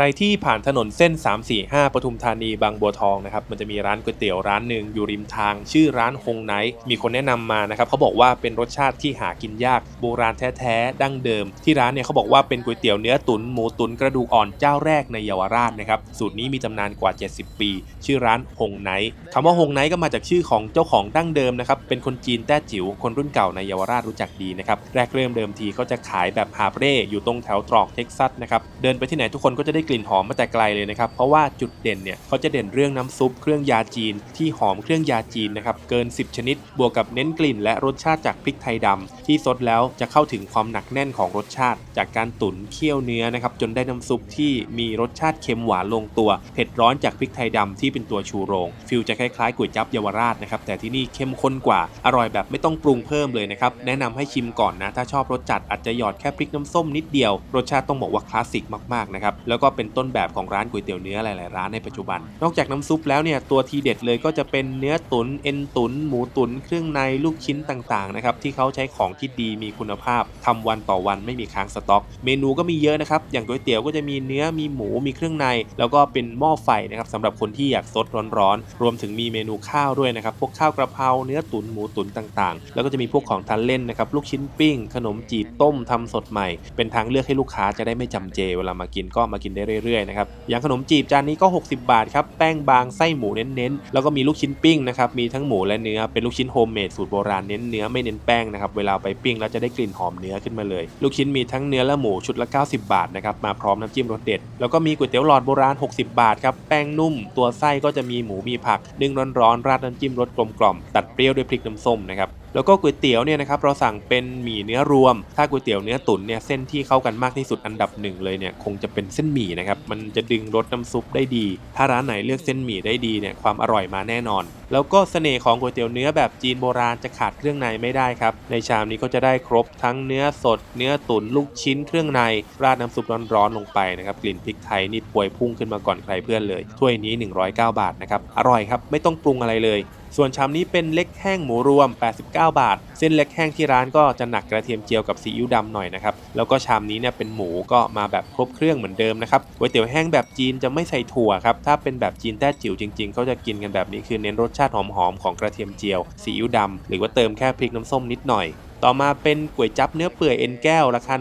รที่ผ่านถนนเส้น 345 ปทุมธานีบางบัวทองนะครับมันจะมีร้านก๋วยเตี๋ยวร้านหนึ่งอยู่ริมทาง ชื่อร้านฮงไนท์มีคนแนะนำมานะครับเขาบอกว่าเป็นรสชาติที่หากินยากโบราณแท้ๆดั้งเดิม ที่ร้านเนี่ยเขาบอกว่าเป็นก๋วยเตี๋ยวเนื้อตุ๋นหมูตุ๋นกระดูกอ่อนเจ้าแรกในเยาวราชนะครับสูตรนี้มีตำนานกว่า 70 ปี ชื่อร้านฮงไนท์คำว่าฮงไนท์ก็มาจากชื่อของเจ้าของดั้งเดิมนะครับเป็นคนจีนแต้จิ๋วคนรุ่นเก่าในเยาวราชรู้จักดีนะครับแรกเริ่มเดิมทีเขาจะขายแบบหาเร่อยู่ตรงแถวตรอกเท็กซัสนะครับเดินไปที่ไหนทุกคนก็จะได้กลิ่นหอมมาแต่ไกลเลยนะครับ เพราะว่าจุดเด่นเนี่ยเขาจะเด่นเรื่องน้ำซุปเครื่องยาจีน ที่หอมเครื่องยาจีนนะครับเกิน 10 ชนิด บวกกับเน้นกลิ่น และรสชาติจากพริกไทยดำที่ซดแล้วจะเข้าถึงความหนักแน่นของรสชาติ จากการตุ๋นเคี่ยวเนื้อนะครับจนได้น้ำซุปที่มีรสชาติเค็มหวานลงตัวเผ็ดร้อนจากพริกไทยดำที่เป็นตัวชูโรงฟิลจะคล้ายๆก๋วยจั๊บเยาวราชนะครับแต่ที่นี่เข้มข้นกว่าอร่อยแบบไม่ต้องปรุงเพิ่มเลยนะครับแนะนำให้ชิมก่อนนะถ้าชอบรสจัดอาจจะหยอดแค่พริกน้ำส้มนิดเดียว รสชาติต้องบอกว่าคลาสสิกมากๆนะครับแล้วก็เป็นต้นแบบของร้านก๋วยเตี๋ยวเนื้อหลายๆร้านในปัจจุบัน นอกจากน้ำซุปแล้วเนี่ยตัวทีเด็ดเลยก็จะเป็นเนื้อตุนเอ็นตุนหมูตุนเครื่องในลูกชิ้นต่างๆนะครับที่เขาใช้ของที่ดีมีคุณภาพทำวันต่อวันไม่มีค้างสต็อก เมนูก็มีเยอะนะครับอย่างก๋วยเตี๋ยวก็จะมีเนื้อมีหมูมีเครื่องใน แล้วก็เป็นหม้อไฟนะครับสำหรับคนที่อยากซดร้อนๆรวมถึงมีเมนูข้าวด้วยนะครับพวกข้าวกระเพราเนื้อตุ๋นหมูตุ๋นต่างๆ แล้วก็จะมีพวกของทานเล่นนะครับลูกชิ้นปิ้ง ขนมจีบต้มทำสดใหม่ เป็นทางเลือกให้ลูกค้าจะได้ไม่จำเจ เวลามากินก็มากินได้เรื่อยๆนะครับอย่างขนมจีบจานนี้ก็ 60 บาทครับแป้งบางไส้หมูเน้นๆ แล้วก็มีลูกชิ้นปิ้งนะครับมีทั้งหมูและเนื้อเป็นลูกชิ้นโฮมเมดสูตรโบราณเน้นเนื้อไม่เน้นแป้งนะครับเวลาไปปิ้งแล้วจะได้กลิ่นหอมเนื้อขึ้นมาเลย ลูกชิ้นมีทั้งเนื้อและหมูชุดละ 90 บาทนะครับมาพร้อมน้ำจิ้มรสเด็ด แล้วก็มีก๋วยเตี๋ยวหลอดโบราณ 60 บาทครับแป้งนุ่ม ตัวไส้ก็จะมีหมูมีผักนึ่งร้อนๆราดน้ำจิ้มรสกลมกล่อมตัดเปรี้ยวด้วยพริกน้ำส้มนะครับ แล้วก็ก๋วยเตี๋ยวเนี่ยนะครับเราสั่งเป็นหมี่เนื้อรวม ถ้าก๋วยเตี๋ยวเนื้อตุ๋นเนี่ยเส้นที่เข้ากันมากที่สุดอันดับหนึ่งเลยเนี่ยคงจะเป็นเส้นหมี่นะครับมันจะดึงรสน้ำซุปได้ดี ถ้าร้านไหนเลือกเส้นหมี่ได้ดีเนี่ยความอร่อยมาแน่นอน แล้วก็เสน่ห์ของก๋วยเตี๋ยวเนื้อแบบจีนโบราณจะขาดเครื่องในไม่ได้ครับในชามนี้ก็จะได้ครบทั้งเนื้อสด เนื้อตุ๋นลูกชิ้นเครื่องในราดน้ำซุปร้อนๆลงไปนะครับกลิ่นพริกไทยนี่ป่วยพุ่งขึ้นมาก่อนใครเพื่อนเลยถ้วยนี้ 109 บาทนะครับอร่อยครับไม่ต้องปรุงอะไรเลย ส่วนชามนี้เป็นเล็กแห้งหมูรวม 89 บาท เส้นเล็กแห้งที่ร้านก็จะหนักกระเทียมเจียวกับซีอิ๊วดำหน่อยนะครับ แล้วก็ชามนี้เนี่ยเป็นหมูก็มาแบบครบเครื่องเหมือนเดิมนะครับก๋วยเตี๋ยวแห้งแบบจีนจะไม่ใส่ถั่วครับ ถ้าเป็นแบบจีนแต้จิ๋วจริงๆ เขาจะกินกันแบบนี้คือเน้นรสชาติหอมๆของกระเทียมเจียวซีอิ๊วดำหรือว่าเติมแค่พริกน้ำส้มนิดหน่อยต่อมาเป็นก๋วยจับเนื้อเปื่อยเอ็นแก้วราคา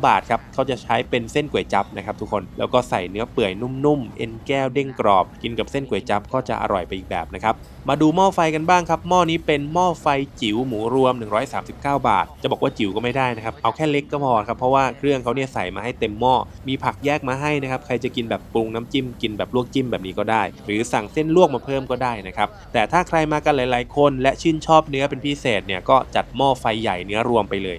109 บาทครับเขาจะใช้เป็นเส้นก๋วยจับนะครับทุกคนแล้วก็ใส่เนื้อเปื่อยนุ่มๆเอ็นแก้วเด้งกรอบ กินกับเส้นก๋วยจับก็จะอร่อยไปอีกแบบนะครับมาดูหม้อไฟกันบ้างครับ หม้อนี้เป็นหม้อไฟจิ๋วหมูรวม 139 บาท จะบอกว่าจิ๋วก็ไม่ได้นะครับ เอาแค่เล็กก็พอครับ เพราะว่าเครื่องเขาเนี่ยใส่มาให้เต็มหม้อ มีผักแยกมาให้นะครับ ใครจะกินแบบปรุงน้ำจิ้ม กินแบบลวกจิ้มแบบนี้ก็ได้ หรือสั่งเส้นลวกมาเพิ่มก็ได้นะครับ แต่ถ้าใครมากันหลาย ๆ คน และชื่นชอบเนื้อเป็นพิเศษเนี่ย ก็จัดหม้อไฟใหญ่เนื้อรวมไปเลย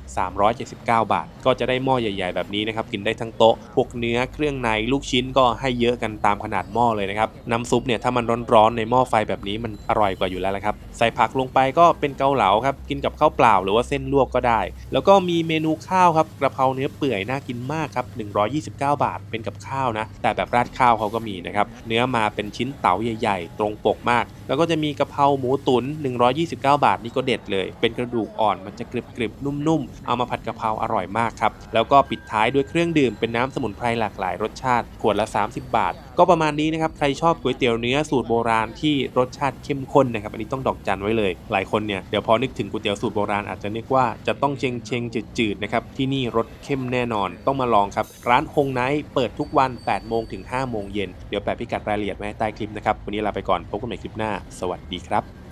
379 บาท ก็จะได้หม้อใหญ่ ๆ แบบนี้นะครับ กินได้ทั้งโต๊ะ พวกเนื้อเครื่องในลูกชิ้นก็ให้เยอะกันตามขนาดหม้อเลยนะครับ น้ำซุปเนี่ยถ้ามันร้อนๆในหม้อไฟแบบนี้มันอร่อยกว่าอยู่แล้วละครับ ใส่ผักลงไปก็เป็นเกาเหลาครับ กินกับข้าวเปล่าหรือว่าเส้นลวกก็ได้ แล้วก็มีเมนูข้าวครับกระเพราเนื้อเปื่อยน่ากินมากครับ129 บาทเป็นกับข้าวนะ แต่แบบราดข้าวเขาก็มีนะครับ เนื้อมาเป็นชิ้นเต๋าใหญ่ ๆ ตรงปกมากแล้วก็จะมีกะเพราหมูตุ๋น129 บาทนี่ก็เด็ดเลย เป็นกระดูกอ่อนมันจะกริบๆนุ่มๆ เอามาผัดกะเพราอร่อยมากครับ แล้วก็ปิดท้ายด้วยเครื่องดื่มเป็นน้ำสมุนไพรหลากหลายรสชาติ ขวดละ 30 บาท ก็ประมาณนี้นะครับ ใครชอบก๋วยเตี๋ยวเนื้อสูตรโบราณที่รสชาติเข้มข้นนะครับ อันนี้ต้องดอกจันไว้เลย หลายคนเนี่ยเดี๋ยวพอนึกถึงก๋วยเตี๋ยวสูตรโบราณอาจจะนึกว่าจะต้องเชงเชงจืดๆนะครับ ที่นี่รสเข้มแน่นอน ต้องมาลองครับ ร้านฮงไนท์เปิดทุกวัน8โมงถึง5โมงเย็น เดี๋ยวแปะพิกัดรายละเอียดไว้ให้ใต้คลิปนะครับ วันนี้ลาไปก่อน พบกันใหม่คลิปหน้าสวัสดีครับ